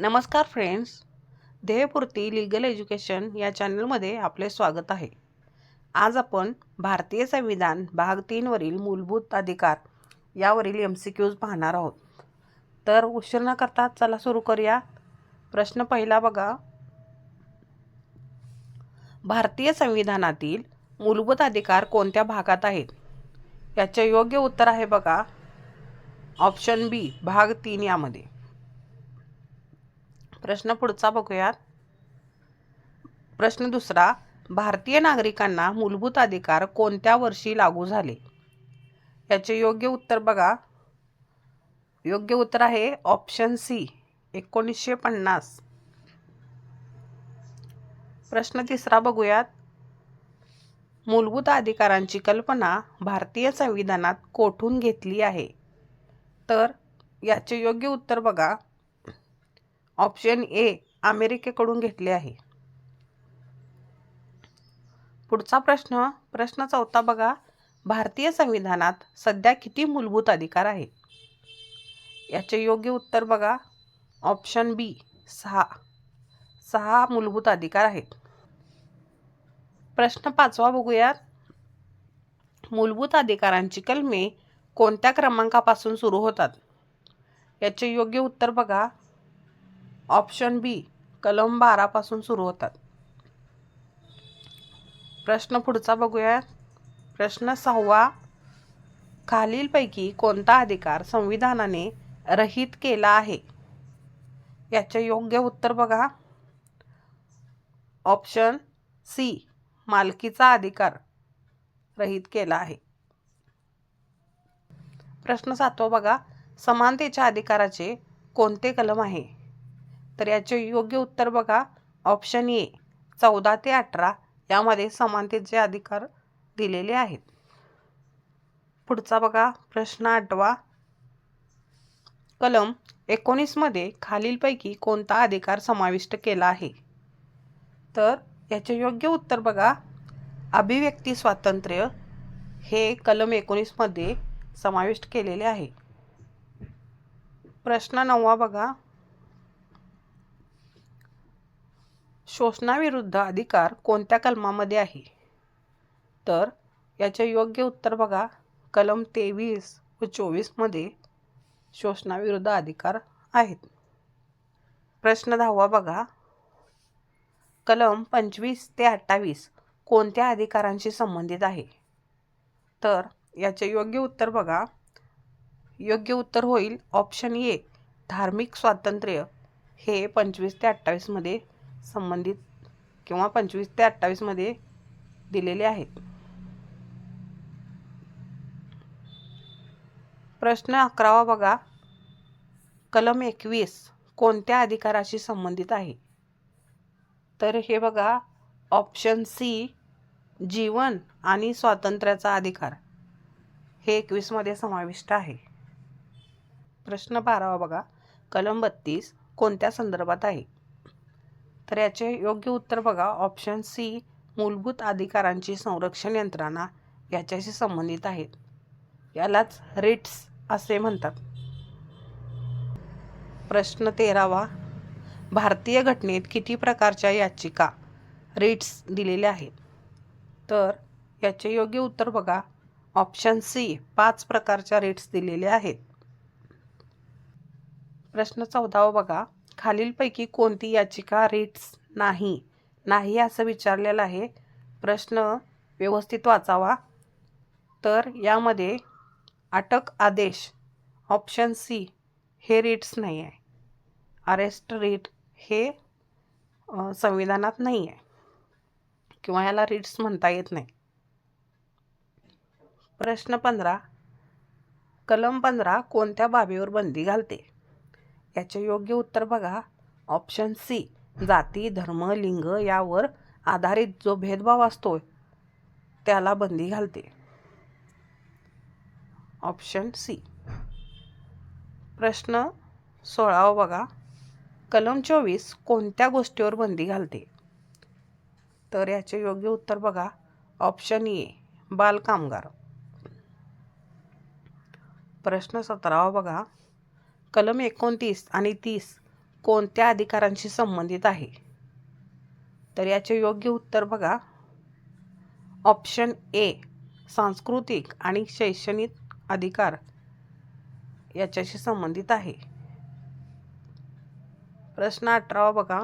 नमस्कार friends. ध्येयपूर्ती legal education या चॅनलमध्ये आपले स्वागत आहे. आज आपण भारतीय संविधान भाग तीनवरील मूलभूत अधिकार यावरील एम सी क्यूज पाहणार आहोत. तर उशीर न करता चला सुरू करूया. प्रश्न पहिला बघा. भारतीय संविधानातील मूलभूत अधिकार कोणत्या भागात आहेत? याचे योग्य उत्तर आहे बघा. ऑप्शन बी भाग तीन यामध्ये. प्रश्न पुढचा बघूयात. प्रश्न दुसरा भारतीय नागरिकांना मूलभूत अधिकार कोणत्या वर्षी लागू झाले? याचे योग्य उत्तर बघा. योग्य उत्तर आहे ऑप्शन सी एकोणीसशे पन्नास. प्रश्न तिसरा बघूयात. मूलभूत अधिकारांची कल्पना भारतीय संविधानात कोठून घेतली आहे? तर याचे योग्य उत्तर बघा. ऑप्शन ए अमेरिकेकडून घेतले आहे. पुढचा प्रश्न प्रश्न चौथा बघा. भारतीय संविधानात सध्या किती मूलभूत अधिकार आहेत याचे योग्य उत्तर बघा. ऑप्शन बी सहा. सहा मूलभूत अधिकार आहेत. प्रश्न पाचवा बघूयात. मूलभूत अधिकारांची कलमे कोणत्या क्रमांकापासून सुरू होतात? याचे योग्य उत्तर बघा. ऑप्शन बी कलम बारापासून सुरू होतात. प्रश्न पुढचा बघूया प्रश्न सहावा खालीलपैकी कोणता अधिकार संविधानाने रहित केला आहे? याचे योग्य उत्तर बघा. ऑप्शन सी मालकीचा अधिकार रहित केला आहे. प्रश्न सातवा बघा. समानतेच्या अधिकाराचे कोणते कलम आहे? तर याचे योग्य उत्तर बघा. ऑप्शन ए चौदा ते अठरा यामध्ये समानतेचे अधिकार दिलेले आहेत. पुढचा बघा प्रश्न आठवा. कलम एकोणीसमध्ये खालीलपैकी कोणता अधिकार समाविष्ट केला आहे? तर याचे योग्य उत्तर बघा. अभिव्यक्ती स्वातंत्र्य हे कलम एकोणीसमध्ये समाविष्ट केलेले आहे. प्रश्न नववा बघा. शोषणाविरुद्ध अधिकार कोणत्या कलमामध्ये आहे? तर याचे योग्य उत्तर बघा. कलम तेवीस व चोवीसमध्ये शोषणाविरुद्ध अधिकार आहेत. प्रश्न दहावा बघा. कलम पंचवीस ते अठ्ठावीस कोणत्या अधिकारांशी संबंधित आहे? तर याचे योग्य उत्तर बघा. योग्य उत्तर होईल ऑप्शन ए धार्मिक स्वातंत्र्य. हे पंचवीस ते अठ्ठावीसमध्ये संबंधित किंवा पंचवीस ते अठ्ठावीसमध्ये दिलेले आहेत. प्रश्न अकरावा बघा. कलम एकवीस कोणत्या अधिकाराशी संबंधित आहे? तर हे बघा. ऑप्शन सी जीवन आणि स्वातंत्र्याचा अधिकार. हे एकवीसमध्ये समाविष्ट आहे. प्रश्न बारावा बघा. कलम बत्तीस कोणत्या संदर्भात आहे? तर याचे योग्य उत्तर बघा. ऑप्शन सी मूलभूत अधिकारांची संरक्षण यंत्रणा याच्याशी संबंधित आहेत यालाच रिट्स असे म्हणतात. प्रश्न तेरावा. भारतीय घटनेत किती प्रकारच्या याचिका रिट्स दिलेल्या आहेत? तर याचे योग्य उत्तर बघा. ऑप्शन सी पाच प्रकारच्या रिट्स दिलेल्या आहेत. प्रश्न चौदावा बघा. खालीलपैकी कोणती याचिका रिट्स नाही? नाही असं विचारलेलं आहे. प्रश्न व्यवस्थित वाचावा. तर यामध्ये अटक आदेश ऑप्शन सी हे रिट्स नाही आहे. अरेस्ट रिट हे संविधानात नाही आहे. किंवा याला रिट्स म्हणता येत नाही. प्रश्न पंधरा. कलम पंधरा कोणत्या बाबीवर बंदी घालते? याचे योग्य उत्तर बघा. ऑप्शन सी जाती धर्म लिंग यावर आधारित जो भेदभाव असतो त्याला बंदी घालते. ऑप्शन सी प्रश्न सोळावा बघा. कलम चोवीस कोणत्या गोष्टीवर बंदी घालते? तर याचे योग्य उत्तर बघा. ऑप्शन ए बालकामगार प्रश्न सतरावा बघा. कलम एकोणतीस आणि तीस कोणत्या अधिकारांशी संबंधित आहे? तर याचे योग्य उत्तर बघा. ऑप्शन ए सांस्कृतिक आणि शैक्षणिक अधिकार याच्याशी संबंधित आहे. प्रश्न अठरावा बघा.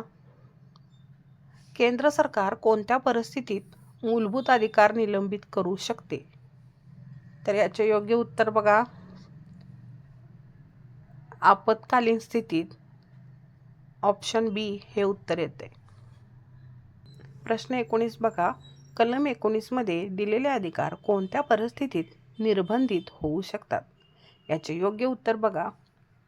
केंद्र सरकार कोणत्या परिस्थितीत मूलभूत अधिकार निलंबित करू शकते? तर याचे योग्य उत्तर बघा. आपत्कालीन स्थितीत ऑप्शन बी हे उत्तर येते. प्रश्न एकोणीस बघा. कलम एकोणीसमध्ये दिलेले अधिकार कोणत्या परिस्थितीत निर्बंधित होऊ शकतात? याचे योग्य उत्तर बघा.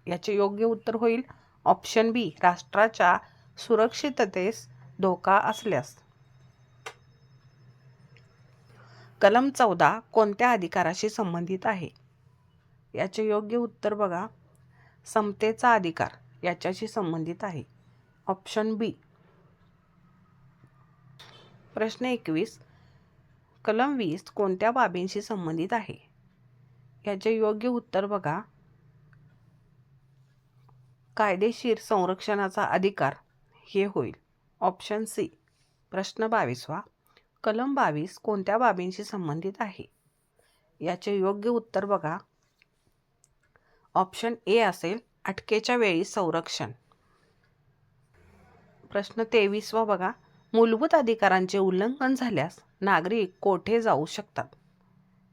याचे योग्य उत्तर होईल ऑप्शन बी राष्ट्राच्या सुरक्षिततेस धोका असल्यास. कलम चौदा कोणत्या अधिकाराशी संबंधित आहे? याचे योग्य उत्तर बघा. समतेचा अधिकार याच्याशी संबंधित आहे. Option B. प्रश्न एकवीस. कलम वीस कोणत्या बाबींशी संबंधित आहे? याचे योग्य उत्तर बघा. कायदेशीर संरक्षणाचा अधिकार हे होईल. Option C. प्रश्न बावीसवा. कलम बावीस कोणत्या बाबींशी संबंधित आहे? याचे योग्य उत्तर बघा. ऑप्शन ए असेल अटकेच्या वेळी संरक्षण. प्रश्न तेवीसवा बघा. मूलभूत अधिकारांचे उल्लंघन झाल्यास नागरिक कोठे जाऊ शकतात?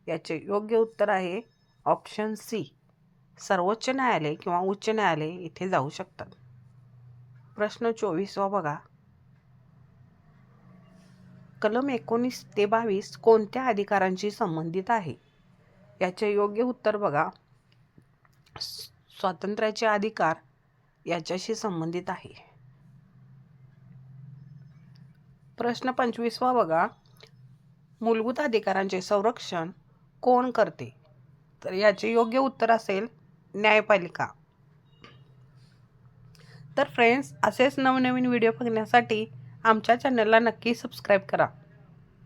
याचे योग्य उत्तर आहे ऑप्शन सी. सर्वोच्च न्यायालय किंवा उच्च न्यायालय इथे जाऊ शकतात. प्रश्न चोवीसवा बघा. कलम एकोणीस ते बावीस कोणत्या अधिकारांशी संबंधित आहे? याचे योग्य उत्तर बघा. स्वातंत्र्याचे अधिकार याच्याशी संबंधित आहे. प्रश्न पंचवीसवा बघा. मूलभूत अधिकारांचे संरक्षण कोण करते? तर याचे योग्य उत्तर असेल न्यायपालिका. तर फ्रेंड्स असेच नवनवीन व्हिडिओ बघण्यासाठी आमच्या चॅनलला नक्की सबस्क्राईब करा.